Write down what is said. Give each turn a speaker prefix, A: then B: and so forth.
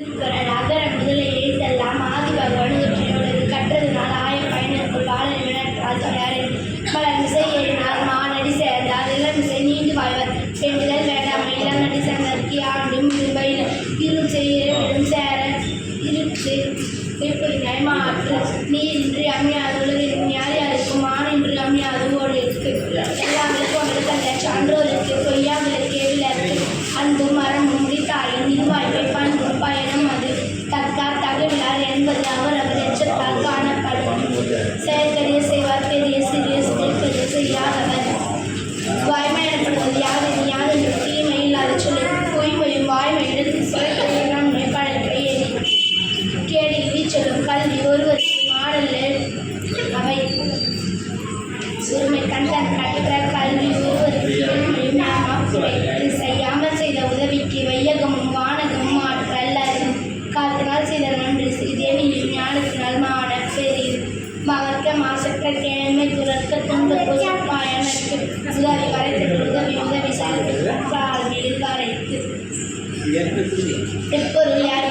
A: அகர முதல எழுத்தெல்லாம் ஆதி பகவான் ஒற்றினோடு கற்றதுனால் ஆய பயனுக்குள் வாழன் வினற்றால் தொடரே மலர் மிசை ஏறினார் மானடி சேர்ந்தார். இளமிசை நீண்டு வாழ்வர். சேர்ந்தற்கு இரு செய்யும் சேர இருக்கு மாற்று நீரின்றி உலகிற்கு யார் யாருக்கும் மானின்றி செயற்கரிய செய்வார் பெரிய சிறிய சிறிய செய்யாதவர் வாய்மை எனப்படுவது யாதெனி யாதென்று தீமை இல்லாத சொல்லி பொய்மையும் வாய்மை எடுத்து செயற்கரிய நன்மை பழக்க எரி கேடு இடிச்சலும் கல்வி ஒருவருக்கு மாடல் आवश्यक करके मैं तुरंत कर तुम तक पहुँच पाया मैं जिला विकारे तिरुवृत विविध विशाल का मेरे बारे टिप करो यार